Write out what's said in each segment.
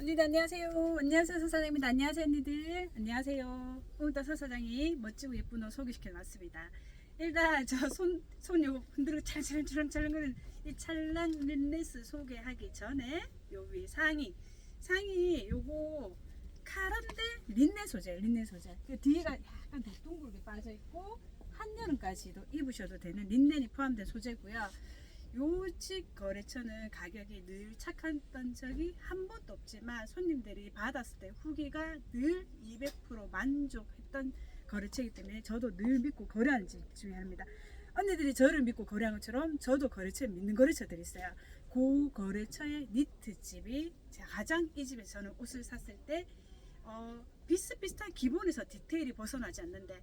언니들 안녕하세요. 안녕하세요 서사장입니다. 안녕하세요 언니들. 안녕하세요. 오늘도 서사장이 멋지고 예쁜 옷 소개시켜 놨습니다. 일단 저 손 손 요거 흔들고 찰찰찰찰거리는 이 찰랑 린네스 소개하기 전에 요 위 상의 상의 요거 카란데 린네 소재 린네 소재 그 뒤에가 약간 더 둥글게 빠져 있고 한여름까지도 입으셔도 되는 린넨이 포함된 소재고요. 요집 거래처는 가격이 늘 착했던 적이 한 번도 없지만 손님들이 받았을 때 후기가 늘 200% 만족했던 거래처이기 때문에 저도 늘 믿고 거래하는 집 중에 하나입니다. 언니들이 저를 믿고 거래한 것처럼 저도 거래처에 믿는 거래처들이 있어요. 그 거래처의 니트집이 가장 이 집에서 저는 옷을 샀을 때 어, 비슷비슷한 기본에서 디테일이 벗어나지 않는데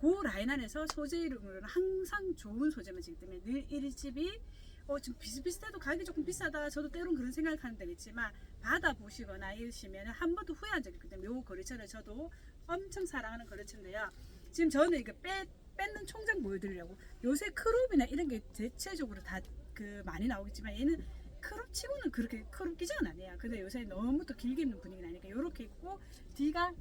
그 라인 안에서 소재 이름으로는 항상 좋은 소재만 지기 때문에 늘이 집이 어, 좀 비슷비슷해도 가격이 조금 비싸다. 저도 때론 그런 생각을 하는 데가 있지만 받아보시거나 이러시면 한 번도 후회한 적이 있기 때문에 이 거래처를 저도 엄청 사랑하는 거래처인데요. 지금 저는 이거 빼, 뺏는 총장 보여드리려고 요새 크롭이나 이런 게 대체적으로 다 그 많이 나오겠지만 얘는 크롭 치고는 그렇게 크롭 기장은 아니에요. 근데 요새 너무 또 길게 입는 분위기는 아니니까 이렇게 입고 뒤가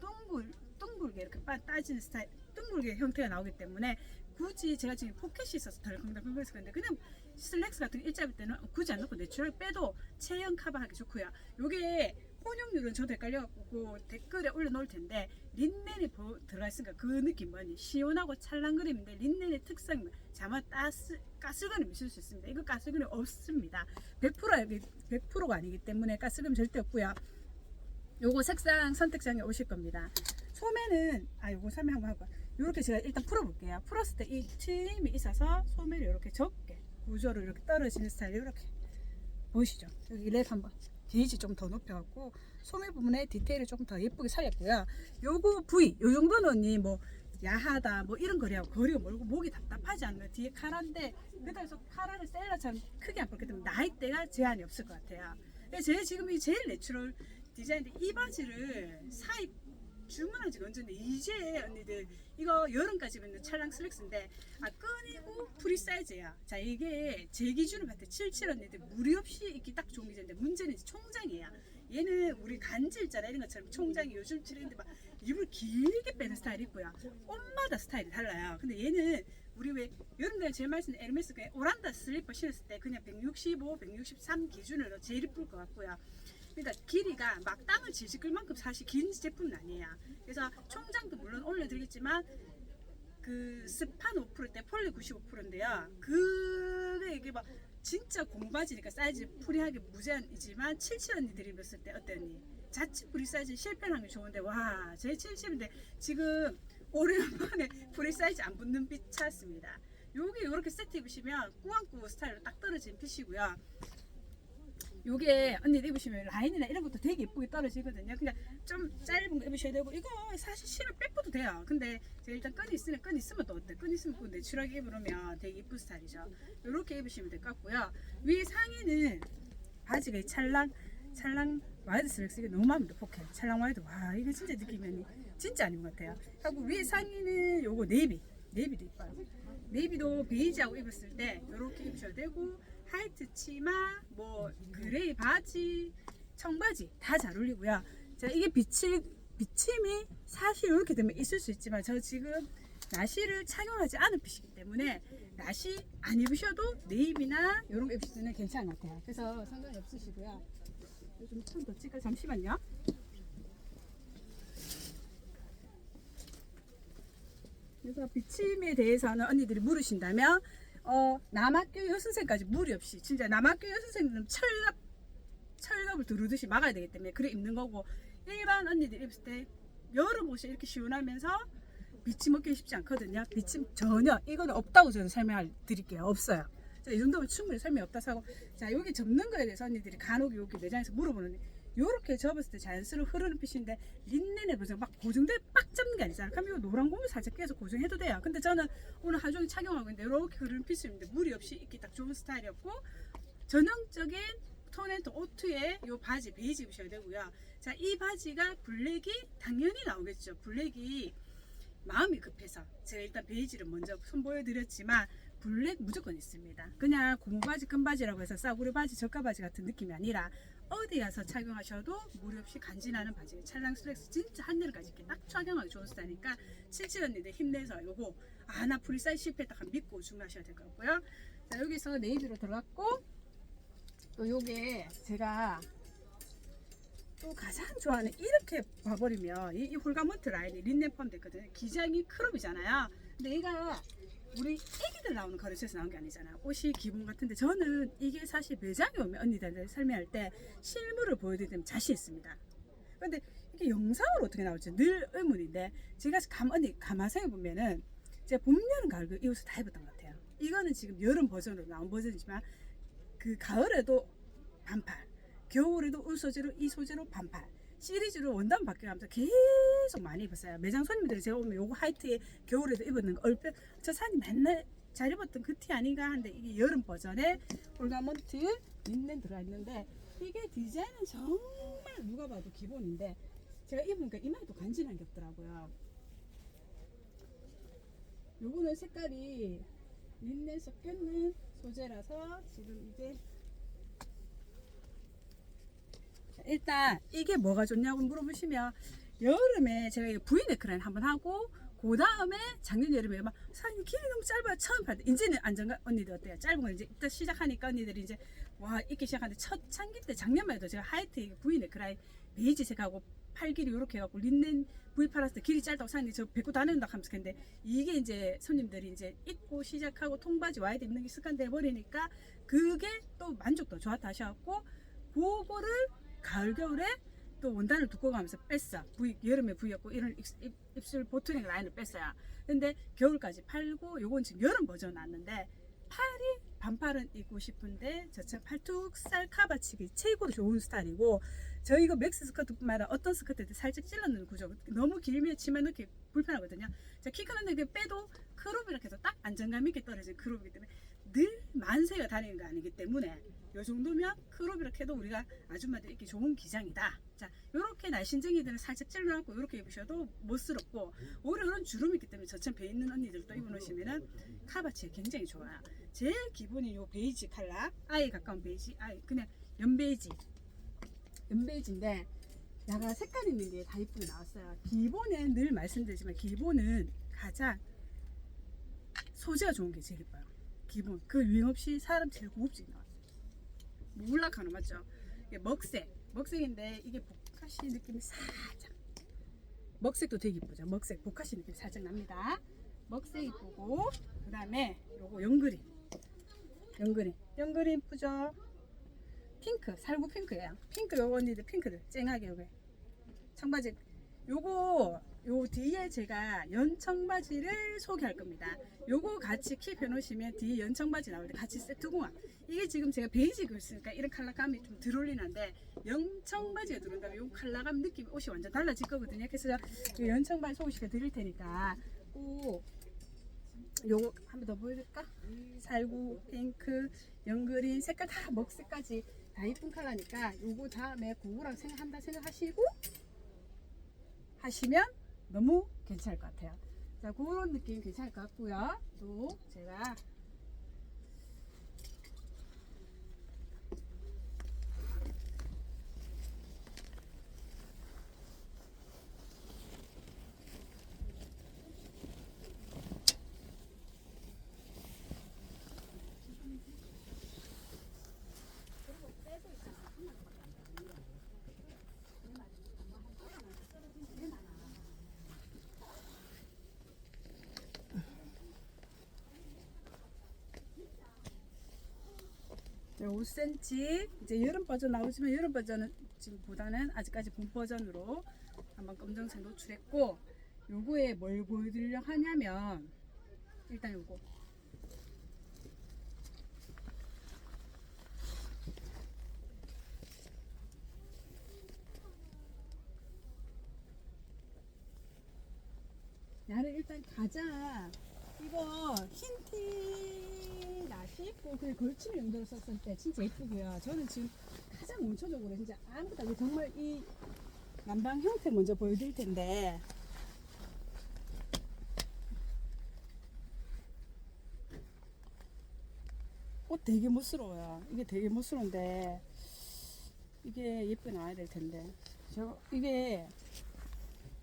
둥글 둥글게 이렇게 빠- 따지는 스타일 둥글게 형태가 나오기 때문에 굳이 제가 지금 포켓이 있어서 덜컹덜컹거려서 그런데 그냥 슬랙스 같은 거 일자일 때는 굳이 안 넣고 내추럴 빼도 체형 커버하기 좋고요. 요게 혼용률은 저도 헷갈려갖고 댓글에 올려놓을 텐데 린넨이 보- 들어가 있으니까 그 느낌 뭐니 시원하고 찰랑거림인데 린넨의 특성 자마 따스 가스그림 있을 수 있습니다. 이거 가스그림 없습니다. 100% 여기 100%가 아니기 때문에 가스그림 절대 없고요. 요거 색상 선택장에 오실 겁니다. 소매는 아 요거 설명 한번 하고 이렇게 제가 일단 풀어볼게요. 풀었을 때 이 트림이 있어서 소매를 이렇게 접게 구조로 이렇게 떨어지는 스타일 이렇게 보이시죠? 여기 랩 한번 게이지 좀 더 높여갖고 소매 부분에 디테일을 조금 더 예쁘게 살렸고요. 요거 부위 요 정도는 뭐 야하다 뭐 이런 거리하고 거리가 멀고 목이 답답하지 않는 뒤에 카라인데 그래서 카라를 셀러처럼 크게 안 뽑기 때문에 나이대가 제한이 없을 것 같아요. 제 지금 이 제일 내추럴 디자인인데 이 바지를 사입 주문한 지가 언제인데 이제 언니들 이거 여름까지 입는 찰랑 슬랙스인데 아 끈이고 프리 사이즈야. 자 이게 제 기준으로 봤을 때 77 언니들 무리 없이 입기 딱 좋은 기준인데 문제는 이제 총장이야. 얘는 우리 간질자나 이런 것처럼 총장이 요즘 트렌드 막 입을 길게 빼는 스타일이 있고요. 옷마다 스타일이 달라요. 근데 얘는 우리 왜 되면 제일 많이 쓰는 에르메스 그 오란다 슬리퍼 신었을 때 그냥 165, 163 기준으로 제일 이쁠 것 같고요 그러니까 길이가 막 땅을 질질 끌 만큼 사실 긴 제품은 아니에요. 그래서 총장도 물론 올려드리겠지만 그 스판 5%때 폴리 95%인데요. 그게 이게 막 진짜 공바지니까 사이즈 프리하게 무제한이지만 77 언니들이 입었을 때 어땠니? 자칫 프리 사이즈 실패한 게 좋은데 와 제 77인데 지금 오랜만에 프리 사이즈 안 붙는 핏 찾았습니다. 요게 이렇게 세트 입으시면 꾸안꾸 스타일로 딱 떨어진 핏이고요. 요게 언니 입으시면 라인이나 이런 것도 되게 예쁘게 떨어지거든요. 그냥 좀 짧은 거 입으셔야 되고 이거 사실 실을 빼고도 돼요. 근데 제가 일단 끈이 있으면 끈 있으면 또 어때? 끈 있으면 또 내추럴하게 입으면 되게 예쁜 스타일이죠. 이렇게 입으시면 될 것 같고요. 위에 상의는 바지가 이 찰랑 찰랑 와이드 슬랙스 이게 너무 마음에 포켓 찰랑 와이드 와 이거 진짜 느낌이 진짜 아닌 것 같아요. 하고 위에 상의는 요거 네이비 네이비도 이뻐요. 네이비도 베이지하고 입었을 때 이렇게 입으셔도 되고 하이트 치마, 뭐 그레이 바지, 청바지 다 잘 어울리고요. 자 이게 비치 비침이 사실 이렇게 되면 있을 수 있지만 저 지금 나시를 착용하지 않은 핏이기 때문에 나시 안 입으셔도 네이비나 이런 거 입으시면 괜찮은 것 같아요. 그래서 상관이 없으시고요. 요즘 좀더 찍어 잠시만요. 그래서 비침에 대해서는 언니들이 물으신다면 어, 남학교 여선생까지 무리 없이 진짜 남학교 여선생들은 철갑 철갑을 두르듯이 막아야 되기 때문에 그래 입는 거고 일반 언니들 입을 때 여름 옷이 이렇게 시원하면서 비침 먹기 쉽지 않거든요. 비침 전혀 이거는 없다고 저는 설명을 드릴게요. 없어요. 자, 이 정도면 충분히 설명이 없다 사고 자 여기 접는 거에 대해서 언니들이 간혹 여기 매장에서 물어보는데 요렇게 접었을 때 자연스러워 흐르는 핏인데 린넨에 보세요 막 고정돼 빡 잡는 게 아니잖아요 그럼 이거 노란 고무 살짝 깨서 고정해도 돼요. 근데 저는 오늘 하루 종일 착용하고 있는데 이렇게 흐르는 핏입니다 무리 없이 입기 딱 좋은 스타일이었고 전형적인 톤앤토 오트의 요 바지 베이지 입으셔야 되고요. 자 이 바지가 블랙이 당연히 나오겠죠. 블랙이 마음이 급해서 제가 일단 베이지를 먼저 선보여 드렸지만 블랙 무조건 있습니다. 그냥 고무 바지, 끈 바지라고 해서 싸구려 바지, 저가 바지 같은 느낌이 아니라 어디 가서 착용하셔도 무리 없이 간지나는 바지 찰랑 슬랙스 진짜 한여름까지 이렇게 딱 착용하기 좋은 스타일이니까 칠칠 언니들 힘내서 요거 아나 프리사이즈 실패했다 한 믿고 주문하셔야 될 것 같고요. 자 여기서 네이비로 들어갔고 또 요게 제가 또 가장 좋아하는 이렇게 봐버리면 이, 이 홀가먼트 라인이 린넨 펌 됐거든요. 기장이 크롭이잖아요. 근데 얘가 우리 애기들 나오는 거래처에서 나온 게 아니잖아요. 옷이 기본 같은데 저는 이게 사실 매장에 오면 언니들한테 설명할 때 실물을 보여드리면 자신 있습니다. 근데 이게 영상으로 어떻게 나올지 늘 의문인데 제가 감 언니 가마상에 보면은 제가 봄, 여름, 가을 그이 옷을 다 입었던 것 같아요. 이거는 지금 여름 버전으로 나온 버전이지만 그 가을에도 반팔, 겨울에도 울 소재로 이 소재로 반팔. 시리즈로 원단 바뀌어가면서 계속 많이 입었어요. 매장 손님들이 제가 오면 요거 하이트에 겨울에도 입었는 거 얼핏 저 산이 맨날 잘 입었던 그 티 아닌가 하는데 이게 여름 버전에 올가먼트 린넨 들어있는데 이게 디자인은 정말 누가 봐도 기본인데 제가 입으니까 이마에도 간지난 게 없더라고요. 요거는 색깔이 린넨 섞였는 소재라서 지금 이제 자, 일단 이게 뭐가 좋냐고 물어보시면 여름에 제가 이거 V 네크라인 한번 하고 그 다음에 작년 여름에 막 사장님 길이 너무 짧아요. 처음 팔때 이제는 안정감 언니들 어때요? 짧은 거 이제 일단 시작하니까 언니들이 이제 와 입기 시작하는데 첫 창기 때 작년만 해도 제가 하이트 V 네크라인 베이지색하고 팔 길이 이렇게 해갖고 린넨 V 팔았을 때 길이 짧다고 사장님 저 뵙고 다닌다 하면서 근데 이게 이제 손님들이 이제 입고 시작하고 통바지 와이드 입는 게 습관돼 버리니까 그게 또 만족도 좋았다 하셔갖고 그거를 가을 겨울에 또 원단을 두꺼워 가면서 뺐어. V 여름에 V였고 이런 입, 입, 입술 보트닝 라인을 뺐어요. 근데 겨울까지 팔고 요건 지금 여름 버전 나왔는데 팔이 반팔은 입고 싶은데 저처럼 팔뚝 살 카바치기 최고로 좋은 스타일이고 저 이거 맥스 스커트뿐만 아니라 어떤 스커트도 살짝 찔러넣는 구조 너무 길면 치마 넣기 불편하거든요. 키 크는데 그 빼도 크롭 이렇게 해서 딱 안정감 있게 떨어진 크롭이기 때문에 늘 만세가 다니는 거 아니기 때문에 요 정도면 크롭 이렇게 해도 우리가 아줌마들 입기 좋은 기장이다. 자, 요렇게 날씬쟁이들은 살짝 찔러갖고 요렇게 입으셔도 멋스럽고 오히려 주름이 있기 때문에 저처럼 배 있는 언니들도 입어놓으시면은 카바치가 굉장히 좋아요. 제일 기본이 요 베이지 컬러, 아예 가까운 베이지, 아예 그냥 연베이지, 연베이지인데 약간 색깔 있는 게 다 이쁘게 나왔어요. 기본은 늘 말씀드리지만 기본은 가장 소재가 좋은 게 제일 이뻐요. 기본 그 유행 없이 사람 제일 고급지게 나왔어요. 물락하는 맞죠? 이게 먹색, 먹색인데 이게 보카시 느낌이 살짝. 먹색도 되게 이쁘죠? 먹색, 보카시 느낌 살짝 납니다. 먹색 이쁘고 그 다음에 요거 연그린, 연그린, 연그린 이쁘죠? 핑크, 살구 핑크예요. 핑크 요거 언니들 핑크들 쨍하게 요게 청바지. 요거 요 뒤에 제가 연청바지를 소개할 겁니다. 요거 같이 킵해 놓으시면 뒤에 연청바지 나올 때 같이 세트 공합. 이게 지금 제가 베이직을 쓰니까 이런 컬러감이 좀 들어올리는데 연청바지가 들어온다면 요 컬러감 느낌 옷이 완전 달라질 거거든요. 그래서 요 연청바지 소개시켜 드릴 테니까 꼭 요거 한 번 더 보여줄까? 살구, 핑크, 연그린 색깔 다 먹색까지 다 이쁜 컬러니까 요거 다음에 그거랑 생각한다 생각하시고 하시면 너무 괜찮을 것 같아요. 자, 그런 느낌 괜찮을 것 같고요. 또 제가 5cm 이제 여름 버전 나오지만 여름 버전은 지금보다는 아직까지 봄 버전으로 한번 검정색 노출했고 요거에 뭘 보여드리려 하냐면 일단 요거. 나를 일단 가장 이거 흰티 입고 그냥 걸치는 용도로 썼을 때 진짜 예쁘고요. 저는 지금 가장 원초적으로 진짜 아무것도 아니고 정말 이 남방 형태 먼저 보여드릴 텐데 옷 되게 멋스러워요. 이게 되게 멋스러운데 이게 예쁘게 나와야 될 텐데. 저 이게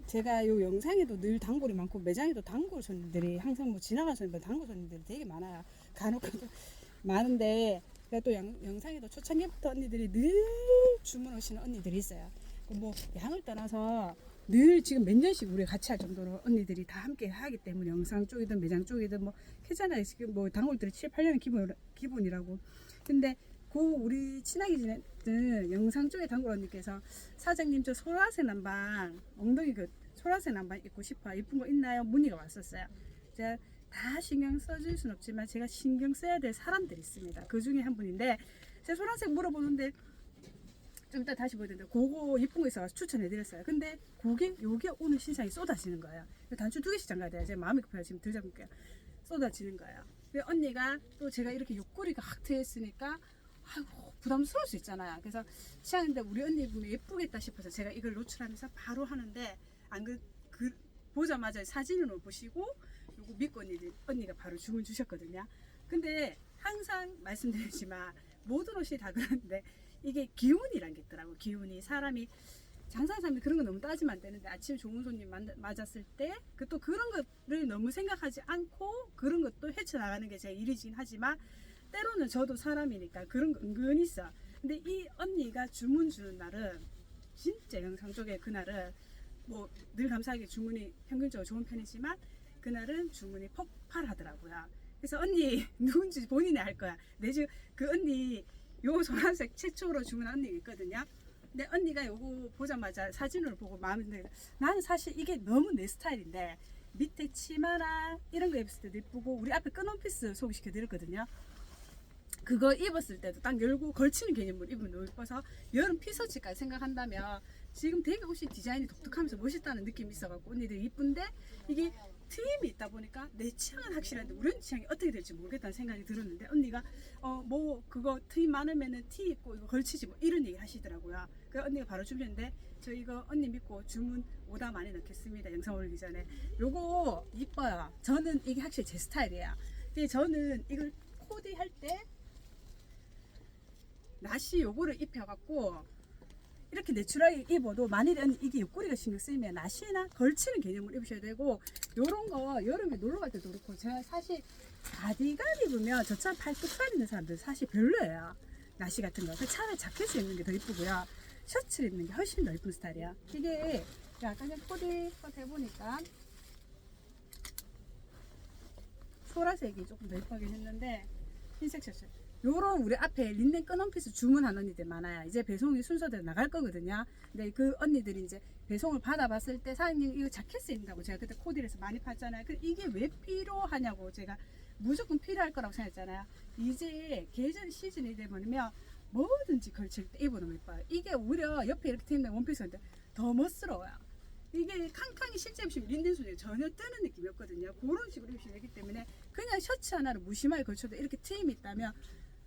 제가 요 영상에도 늘 단골이 많고 매장에도 단골 손님들이 항상 뭐 지나가는 손님들 단골 손님들이 되게 많아요. 간혹 많은데 제가 또 영, 영상에도 초창기부터 언니들이 늘 주문 오시는 언니들이 있어요. 뭐 양을 떠나서 늘 지금 몇 년씩 우리 같이 할 정도로 언니들이 다 함께 하기 때문에 영상 쪽이든 매장 쪽이든 뭐 했잖아요. 지금 뭐 단골들이 7, 8년 기본 기본이라고. 근데 그 우리 친하게 지냈던 영상 쪽에 단골 언니께서 사장님 저 소라색 난방 엉덩이 그 소라색 난방 입고 싶어 예쁜 거 있나요? 문의가 왔었어요. 제가 다 신경 써줄 순 없지만 제가 신경 써야 될 사람들이 있습니다. 그 중에 한 분인데 제가 소라색 물어보는데 좀 이따 다시 보여야 되는데 그거 예쁜 거 있어서 추천해 드렸어요. 근데 그게 요게 오늘 시장에 쏟아지는 거예요. 단추 두 개씩 잠가야 돼요. 제 마음이 급해요. 지금 들잡을게요. 쏟아지는 거예요. 언니가 또 제가 이렇게 옆구리가 확 트였으니까 아이고 부담스러울 수 있잖아요. 그래서 시장인데 우리 언니 보면 예쁘겠다 싶어서 제가 이걸 노출하면서 바로 하는데 안 그, 그 보자마자 사진으로 보시고 요거 믿고 언니, 언니가 바로 주문 주셨거든요. 근데 항상 말씀드리지만 모든 옷이 다 그런데 이게 기운이란 게 있더라고 기운이. 사람이 장사하는 사람이 그런 거 너무 따지면 안 되는데 아침에 좋은 손님 만- 맞았을 때 그 또 그런 것을 너무 생각하지 않고 그런 것도 헤쳐나가는 게 제 일이긴 하지만 때로는 저도 사람이니까 그런 거 은근히 있어. 근데 이 언니가 주문 주는 날은 진짜 영상 쪽에 그날은 뭐 늘 감사하게 주문이 평균적으로 좋은 편이지만 그날은 주문이 폭발하더라고요 그래서 언니 누군지 본인이 알 거야 내 지금 그 언니 요 소란색 최초로 주문한 언니가 있거든요. 근데 언니가 요거 보자마자 사진을 보고 마음에 드는 나는 사실 이게 너무 내 스타일인데 밑에 치마나 이런 거 입었을 때도 예쁘고 우리 앞에 끈 원피스 소개시켜 드렸거든요. 그거 입었을 때도 딱 열고 걸치는 개념으로 입으면 너무 예뻐서 여름 피서치까지 생각한다면 지금 되게 옷이 디자인이 독특하면서 멋있다는 느낌이 있어갖고 언니들이 이쁜데 이게 트임이 있다 보니까 내 취향은 확실한데 우리 취향이 어떻게 될지 모르겠다는 생각이 들었는데 언니가 어 뭐 그거 트임 많으면은 티 입고 이거 걸치지 뭐 이런 얘기 하시더라고요. 그 언니가 바로 주문했는데 저 이거 언니 믿고 주문 오다 많이 넣겠습니다. 영상 올리기 전에 요거 이뻐요. 저는 이게 확실히 제 스타일이에요. 근데 저는 이걸 코디 할 때 나시 요거를 입혀갖고 이렇게 내추럴하게 입어도 만일에 이게 옆구리가 신경 쓰이면 나시나 걸치는 개념으로 입으셔야 되고 요런 거 여름에 놀러 갈 때도 그렇고 제가 사실 가디건 입으면 저처럼 팔 끝살 있는 사람들 사실 별로예요. 나시 같은 거. 그 차라리 자켓을 입는 게 더 이쁘고요. 셔츠를 입는 게 훨씬 더 이쁜 스타일이야 이게 약간 좀 코디 컷 해보니까 소라색이 조금 더 이쁘긴 했는데 흰색 셔츠 요런 우리 앞에 린넨 끈 원피스 주문한 언니들 많아요. 이제 배송이 순서대로 나갈 거거든요. 근데 그 언니들이 이제 배송을 받아봤을 때 사장님 이거 자켓 입는다고 제가 그때 코디에서 많이 봤잖아요. 그 이게 왜 필요하냐고 제가 무조건 필요할 거라고 생각했잖아요. 이제 계절 시즌이 되면 뭐든지 걸칠 때 입어도 예뻐요. 이게 오히려 옆에 이렇게 되는 원피스인데 더 멋스러워요. 이게 캉캉이 실제 입으시면 린넨 소재 전혀 뜨는 느낌이 없거든요. 그런 식으로 입으시면 되기 때문에 그냥 셔츠 하나를 무심하게 걸쳐도 이렇게 트임이 있다면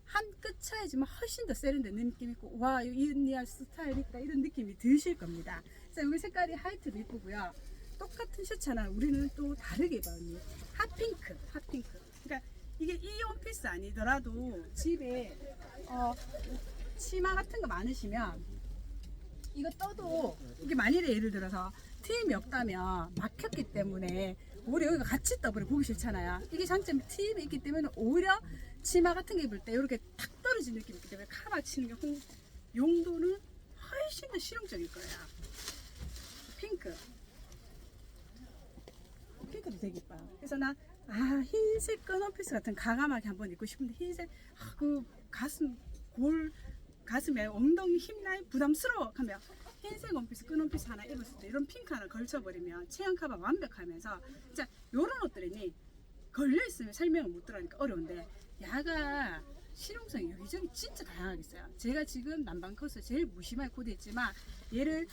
한 끗 차이지만 훨씬 더 세련된 느낌 있고 와 이 언니야 스타일 있다 이런 느낌이 드실 겁니다. 자 여기 색깔이 하이트도 이쁘고요. 똑같은 셔츠 하나 우리는 또 다르게 입어요. 언니. 핫핑크, 핫핑크. 그러니까 이게 이 원피스 아니더라도 집에 어, 치마 같은 거 많으시면 이거 떠도 이게 만일에 예를 들어서 트임이 없다면 막혔기 때문에 오히려 여기가 같이 떠버려 보기 싫잖아요. 이게 장점이 트임이 있기 때문에 오히려 치마 같은 거 입을 때 이렇게 탁 떨어진 느낌이 있기 때문에 카바 치는 게 홍- 용도는 훨씬 더 실용적일 거예요. 핑크. 핑크도 되게 이뻐요. 그래서 나, 아, 흰색 끈 원피스 같은 가감하게 한번 입고 싶은데, 흰색, 아, 그 가슴, 골, 가슴에 엉덩이 힘 라인 부담스러워 하면 흰색 원피스 끈 원피스 하나 입었을 때 이런 핑크 하나 걸쳐버리면 체형 커버 완벽하면서 진짜 요런 옷들이니 걸려있으면 설명을 못 들으니까 어려운데 야가 실용성이 여기저기 진짜 다양하게 있어요. 제가 지금 남방 컷을 제일 무심하게 코디했지만 얘를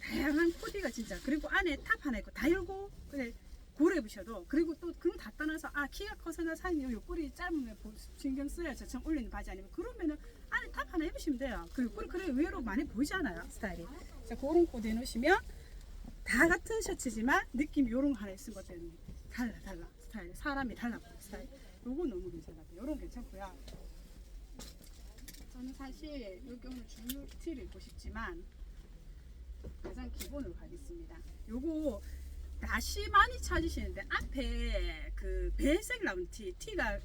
다양한 코디가 진짜 그리고 안에 탑 하나 있고 다 열고 그래 고래 입으셔도 그리고 또 그거 다 떠나서 아 키가 커서나 사장님 옆구리 짧으면 보- 신경 써야 저처럼 올리는 바지 아니면 그러면은 안에 탑 하나 입으시면 돼요. 그 옆구리 그래 의외로 많이 보이지 않아요 스타일이. 자 그런 코디 해놓으시면 다 같은 셔츠지만 느낌이 요런 거 하나 있은 것 때문에 달라 달라. 스타일 사람이 달라 스타일 요거 너무 괜찮아요 요런 괜찮고요 저는 사실 여기 오늘 줄 티를 입고 싶지만 가장 기본으로 가겠습니다. 요거 나시 많이 찾으시는데 앞에 그 배색 나온 티, 티가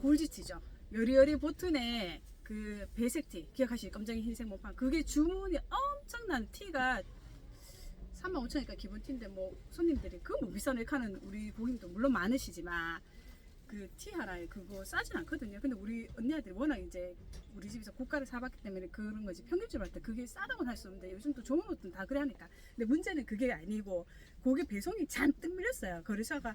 골지 티죠. 여리여리 보튼에 그 배색 티 기억하시죠? 검정이 흰색 몸판 그게 주문이 엄청난 티가 35,000원이니까 기본 티인데 뭐 손님들이 그뭐 비싼 웨카는 우리 고객님도 물론 많으시지만 그 티 하나에 그거 싸진 않거든요. 근데 우리 언니들이 워낙 이제 우리 집에서 고가를 사봤기 때문에 그런 거지 평균적으로 할 때 그게 싸다고는 할 수 없는데 요즘 또 좋은 옷은 다 그래 하니까 근데 문제는 그게 아니고 고게 배송이 잔뜩 밀렸어요. 거래사가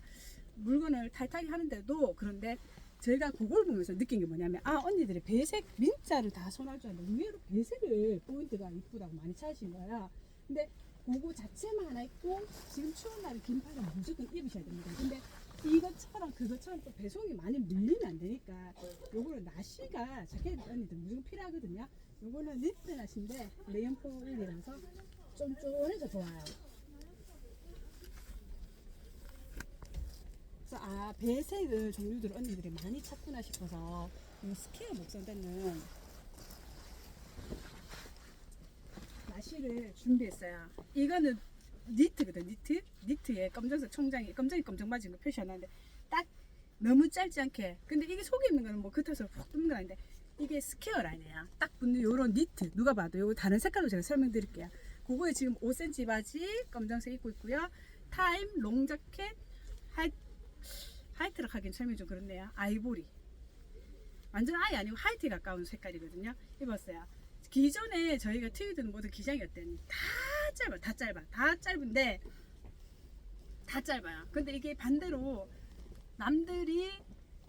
물건을 탈탈이 하는데도 그런데 제가 그걸 보면서 느낀 게 뭐냐면 아 언니들이 배색 민자를 다 손할 줄 알았는데 의외로 배색을 포인트가 이쁘다고 많이 찾으신 거야. 근데 그거 자체만 하나 있고 지금 추운 날에 긴 팔은 무조건 입으셔야 됩니다. 근데 이것처럼 그것처럼 또 배송이 많이 밀리면 안 되니까 요거는 나시가 자켓 언니들 무조건 필요하거든요. 요거는 니트 나시인데 레이언 포일이라서 쫀쫀해서 좋아요. 그래서 아 배색을 종류들 언니들이 많이 찾구나 싶어서 이 스퀘어 목선대는 나시를 준비했어요. 이거는 니트거든 니트? 니트에 검정색 총장이 검정이 검정 바지 거 표시하는데 딱 너무 짧지 않게. 근데 이게 속에 있는 거는 뭐 겉에서 푹 뜯는 건 아닌데 이게 스퀘어 라인이에요. 딱 붙는 요런 니트 누가 봐도 요거 다른 색깔로 제가 설명드릴게요. 그거에 지금 5cm 바지 검정색 입고 있고요. 타임 롱 자켓 하이, 하이트락 하긴 설명이 좀 그렇네요. 아이보리. 완전 아예 아니고 하이트에 가까운 색깔이거든요. 입었어요. 기존에 저희가 트위드는 모든 기장이었더니 다 짧아 다 짧아. 다 짧은데 다 짧아요. 근데 이게 반대로 남들이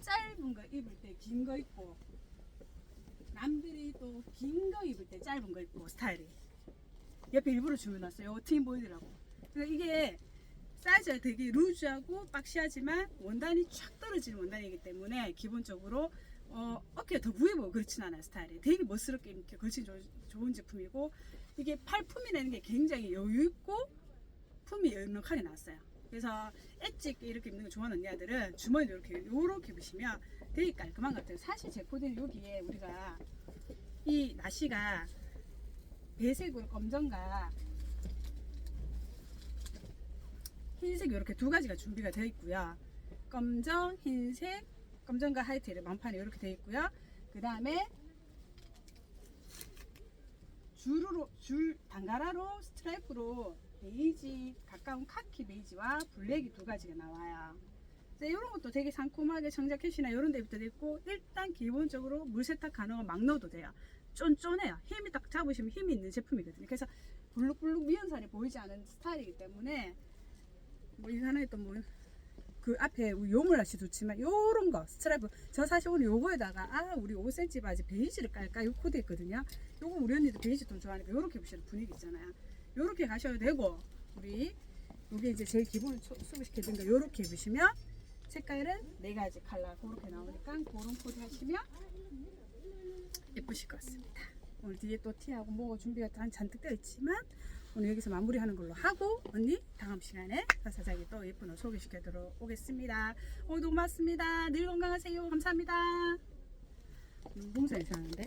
짧은 거 입을 때 긴 거 입고 남들이 또 긴 거 입을 때 짧은 거 입고 스타일이. 옆에 일부러 주문했어요. 팀 보이더라고. 그래서 이게 사이즈가 되게 루즈하고 박시하지만 원단이 쫙 떨어지는 원단이기 때문에 기본적으로 어, 어깨가 더 부해 보고 그렇진 않아요 스타일이. 되게 멋스럽게 이렇게 좋은, 좋은 제품이고 이게 팔 품이 내는 게 굉장히 여유 있고 품이 넉넉하게 나왔어요. 그래서 엣지 이렇게 입는 거 좋아하는 언니들은 주머니도 이렇게 요렇게 입으시면 되게 깔끔한 것 같아요 사실 제 코디는 여기에 우리가 이 나시가 배색으로 검정과 흰색 이렇게 두 가지가 준비가 되어 있고요. 검정, 흰색 검정과 하이트를 만판에 이렇게 되어 있고요. 그 다음에 줄으로 줄 단가라로 스트라이프로 베이지 가까운 카키 베이지와 블랙이 두 가지가 나와요. 이런 것도 되게 상콤하게 청자켓이나 이런 데부터 있고 일단 기본적으로 물 세탁 가능한 막 넣어도 돼요. 쫀쫀해요. 힘이 딱 잡으시면 힘이 있는 제품이거든요. 그래서 블룩블룩 미연살이 보이지 않은 스타일이기 때문에 뭐 이 하나에 또뭐 그 앞에 요물하시 좋지만 요런 거 스트라이프. 저 사실 오늘 요거에다가 아 우리 5cm 바지 베이지를 깔까? 요 코드 있거든요. 요거 우리 언니도 베이지 좀 좋아하니까 요렇게 입으시는 분위기 있잖아요. 요렇게 가셔도 되고 우리 요게 이제 제일 기본을 수부시켜준 거 요렇게 입으시면 색깔은 네 가지 컬러 그렇게 나오니까 그런 코드 하시면 예쁘실 것 같습니다. 오늘 뒤에 또 티하고 뭐가 준비가 다 잔뜩 되어 있지만 오늘 여기서 마무리하는 걸로 하고 언니 다음 시간에 사사장이 또 예쁜 옷 소개시켜드리도록 오겠습니다. 오늘도 고맙습니다. 늘 건강하세요. 감사합니다. 음, 봉사 이상한데?